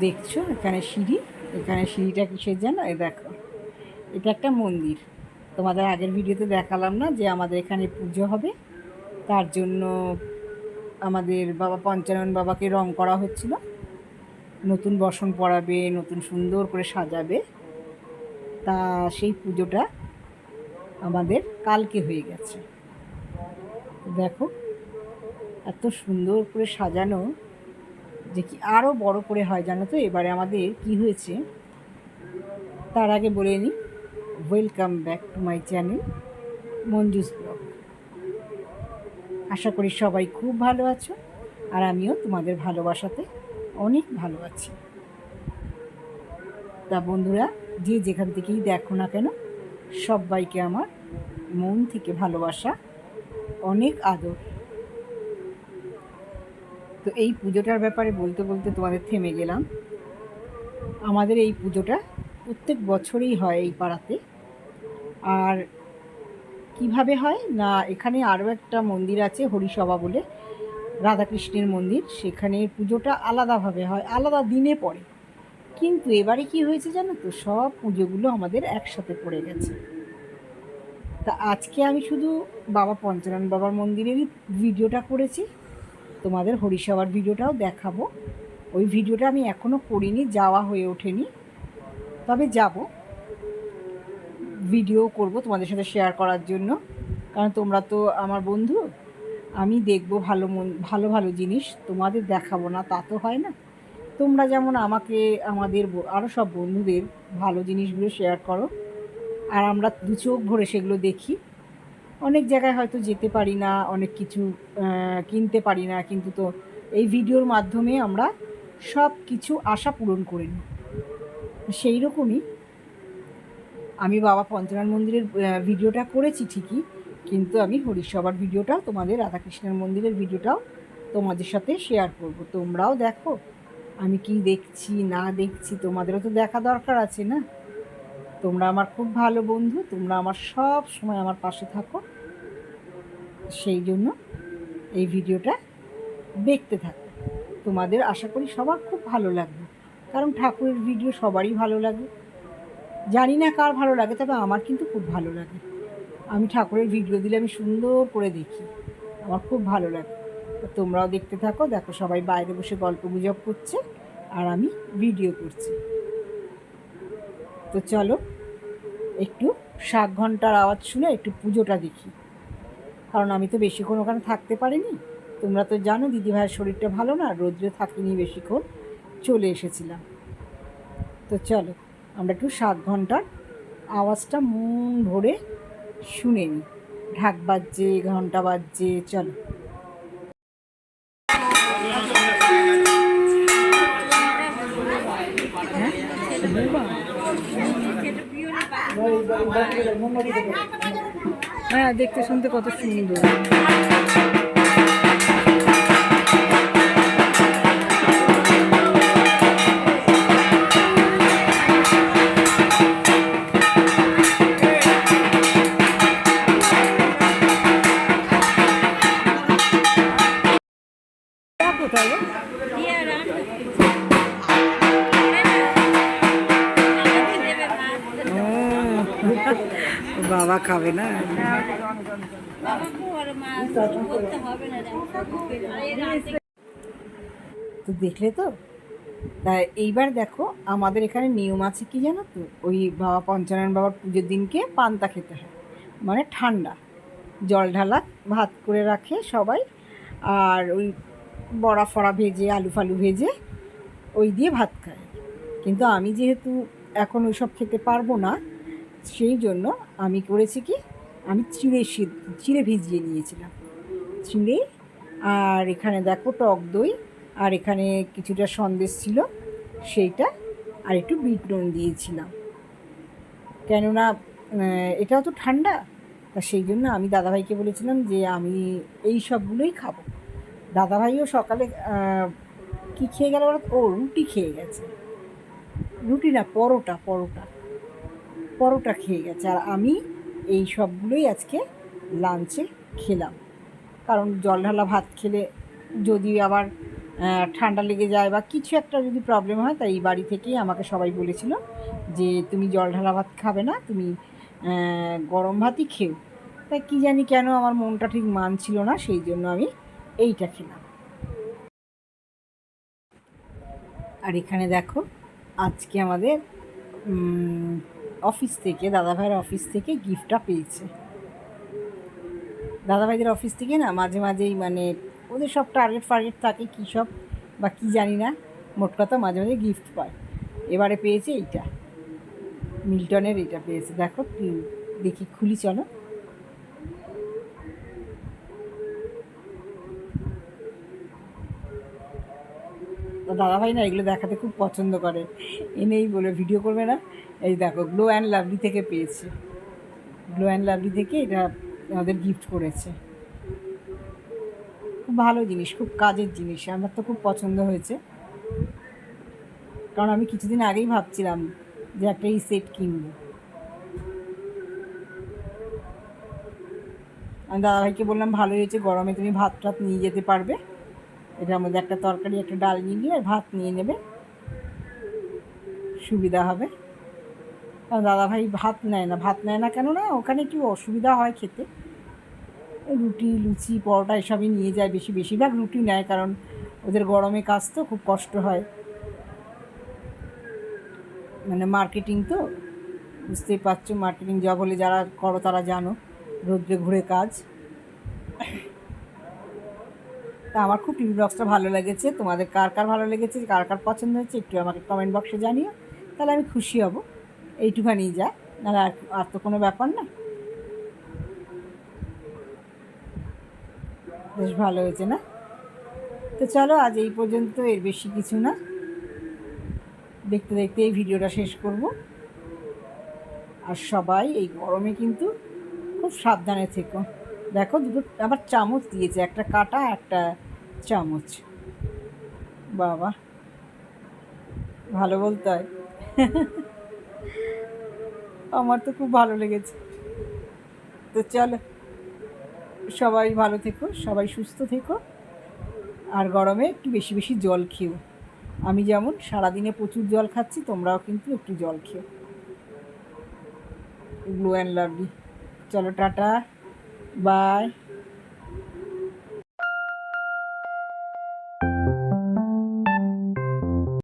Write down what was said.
দেখছ? এখানে সিঁড়ি। এখানে সিঁড়িটা কিসের জানো এ দেখো। এটা একটা মন্দির। তোমাদের আগের ভিডিওতে দেখালাম না যে আমাদের এখানে পুজো হবে। তার জন্য আমাদের বাবা পঞ্চানন বাবাকে রং করা হচ্ছিল। নতুন বসন পড়াবে নতুন সুন্দর করে সাজাবে। তা সেই পুজোটা আমাদের কালকে হয়ে গেছে। দেখো, এত সুন্দর করে সাজানো। যে কি আরও বড় করে হয় জানো তো? এবারে আমাদের কি হয়েছে? তার আগে বলে নিই welcome back to my channel Manju's blog. আশা করি সবাই খুব ভালো আছো, আর আমিও তোমাদের ভালোবাসাতে অনেক ভালো আছি। তা বন্ধুরা, যে যেখান থেকেই দেখো না কেন, সবাইকে আমার মন থেকে ভালোবাসা, অনেক আদর। তো এই পুজোটার ব্যাপারে বলতে বলতে তোমাদের থেমে গেলাম। আমাদের এই পুজোটা প্রত্যেক বছরেই হয় এই পাড়াতে। আর কীভাবে হয়? না, এখানে আরও একটা মন্দির আছে হরিসভা বলে, রাধাকৃষ্ণের মন্দির। সেখানে পুজোটা আলাদাভাবে হয়, আলাদা দিনে পড়ে। কিন্তু এবারে কি হয়েছে জানো তো? সব পুজোগুলো আমাদের একসাথে পড়ে গেছে। তা আজকে আমি শুধু বাবা পঞ্চানন বাবার মন্দিরেরই ভিডিওটা করেছি। তোমাদের হরিসভার ভিডিওটাও দেখাবো। ওই ভিডিওটা আমি এখনও করিনি, যাওয়া হয়ে ওঠেনি। তবে যাব। ভিডিও করব তোমাদের সাথে শেয়ার করার জন্য। কারণ তোমরা তো আমার বন্ধু, আমি দেখব ভালো মন, ভালো ভালো জিনিস, তোমাদের দেখাবো না, তা তো হয় না। তোমরা যেমন আমাকে, আমাদের আরও সব বন্ধুদের ভালো জিনিসগুলো শেয়ার করো। আর আমরা দু চোখ ভরে সেগুলো দেখি। অনেক জায়গায় হয়তো যেতে পারি না, অনেক কিছু কিনতে পারি না, কিন্তু তো এই ভিডিওর মাধ্যমে আমরা সব কিছু আশা পূরণ করে নিই। সেই রকমই আমি বাবা পঞ্চনাথ মন্দিরের ভিডিওটা করেছি ঠিকই, কিন্তু আমি হরিসভার ভিডিওটাও, তোমাদের রাধাকৃষ্ণের মন্দিরের ভিডিওটাও তোমাদের সাথে শেয়ার করব। তোমরাও দেখো, আমি কি দেখছি, না দেখছি, তোমাদেরও তো দেখা দরকার আছে না? তোমরা আমার খুব ভালো বন্ধু, তোমরা আমার সব সময় আমার পাশে থাকো। সেই জন্য এই ভিডিওটা দেখতে থাকো তোমাদের আশা করি সবার খুব ভালো লাগবে। কারণ ঠাকুরের ভিডিও সবারই ভালো লাগে। জানি না কার ভালো লাগে, তবে আমার কিন্তু খুব ভালো লাগে। আমি ঠাকুরের ভিডিও দিলে আমি সুন্দর করে দেখি। আমার খুব ভালো লাগে। তোমরাও দেখতে থাকো, দেখো সবাই বাইরে বসে গল্প গুজব করছে আর আমি ভিডিও করছি। তো চলো, একটু শাক ঘণ্টার আওয়াজ শুনে একটু পুজোটা দেখি। কারণ আমি তো বেশিক্ষণ ওখানে থাকতে পারিনি। তোমরা তো জানো দিদিভাইয়ের শরীরটা ভালো না রোদ্রে থাকিনি বেশিক্ষণ চলে এসেছিলাম। তো চলো আমরা একটু সাত ঘণ্টার আওয়াজটা মন ভরে শুনে নিই ঢাক বাজছে ঘণ্টা বাজছে চলো। হ্যাঁ? দেখতে শুনতে কত সুন্দর। বাবা খাবে না। তো দেখলে তো? তা এইবার দেখো, আমাদের এখানে নিয়ম আছে কি জানো তো? ওই বাবা পঞ্চানন বাবার পুজোর দিনকে পান্তা খেতে হয় মানে ঠান্ডা। জল ঢালা, ভাত করে রাখে সবাই, আর ওই বড়া ফড়া ভেজে, আলু ফালু ভেজে, ওই দিয়ে ভাত খায়। কিন্তু আমি যেহেতু এখন ওইসব খেতে পারব না সেই জন্য আমি করেছি কি? আমি চিড়ে সিদ্ধ চিড়ে ভিজিয়ে নিয়েছিলাম। চিড়ে আর এখানে দেখো টক দই, আর এখানে কিছুটা সন্দেশ ছিল, সেইটা আর একটু বিট নুন দিয়েছিলাম। কেননা এটাও তো ঠান্ডা, তা সেই জন্য আমি দাদাভাইকে বলেছিলাম যে আমি এই সবগুলোই খাব। দাদাভাইও সকালে কি খেয়ে গেল? ও রুটি খেয়ে গেছে। রুটি না, পরোটা পরোটা। পরোটা খেয়ে গেছে। আর আমি এই সবগুলোই আজকে লাঞ্চে খেলাম। কারণ জল ঢালা ভাত খেলে যদি আবার ঠান্ডা লেগে যায় বা কিছু একটা যদি প্রবলেম হয়, তাই এই বাড়ি থেকেই আমাকে সবাই বলেছিল যে, তুমি জল ঢালা ভাত খাবে না, তুমি গরম ভাতই খেও। তাই কী জানি কেন আমার মনটা ঠিক মানছিল না, সেই জন্য আমি এইটা খেলাম। আর এখানে দেখো, আজকে আমাদের অফিস থেকে, দাদাভাইয়ের অফিস থেকে গিফটটা পেয়েছে। দাদাভাইদের অফিস থেকে না, মাঝে মাঝেই মানে ওদের সব টার্গেট ফার্গেট থাকে কী সব বা কী জানি না, মোট কথা মাঝে মাঝে গিফট পায়। এবারে পেয়েছে এইটা, মিল্টনের এটা পেয়েছে। দেখো দেখি খুলি চলো। তো দাদাভাই না এগুলো দেখাতে খুব পছন্দ করে। এনেই বলে, ভিডিও করবে না? এই দেখো গ্লো অ্যান্ড লাভলি থেকে পেয়েছে। গ্লো অ্যান্ড লাভলি থেকে এটা আমাদের গিফট করেছে। খুব ভালো জিনিস, খুব কাজের জিনিস, আমার তো খুব পছন্দ হয়েছে। কারণ আমি কিছুদিন আগেই ভাবছিলাম যে একটা এই সেট কিনবো। আমি দাদাভাইকে বললাম ভালো হয়েছে, গরমে তুমি ভাত টাত নিয়ে যেতে পারবে। এটার মধ্যে একটা তরকারি, একটা ডাল নিয়ে নিয়ে ভাত নিয়ে নেবে। সুবিধা হবে। কারণ দাদাভাই ভাত নেয় না। ভাত নেয় না কেন না ওখানে একটু অসুবিধা হয় খেতে। রুটি, লুচি, পরোটা এসবই নিয়ে যায় বেশি। বেশিরভাগ রুটি নেয় কারণ ওদের গরমে কাজ তো, খুব কষ্ট হয়। মানে মার্কেটিং তো, বুঝতেই পারছ, মার্কেটিং জব হলে যারা করো তারা জানো, রোদ্রে ঘুরে কাজ। তা আমার খুব টিভি বক্সটা ভালো লেগেছে। তোমাদের কার কার ভালো লেগেছে, কার কার পছন্দ হয়েছে একটু আমাকে কমেন্ট বক্সে জানিও। তাহলে আমি খুশি হব। এইটুখানি যা, নাহলে আর আর তো কোনো ব্যাপার না। বেশ ভালো হয়েছে না? তো চলো, আজ এই পর্যন্ত, এর বেশি কিছু না। দেখতে দেখতে এই ভিডিওটা শেষ করব। আর সবাই, এই গরমে কিন্তু খুব সাবধানে থেকো। দেখো, দুটো আবার চামচ দিয়েছে, একটা কাটা, একটা চামচ। বাবা, ভালো বলতে হয় আমার তো খুব ভালো লেগেছে। তো চলো, সবাই ভালো থেকো, সবাই সুস্থ থেকো। আর গরমে একটু বেশি বেশি জল খেও। আমি যেমন সারাদিনে প্রচুর জল খাচ্ছি, তোমরাও কিন্তু একটু জল খেও। গ্লো অ্যান্ড লাভলি চলো, টাটা। বাই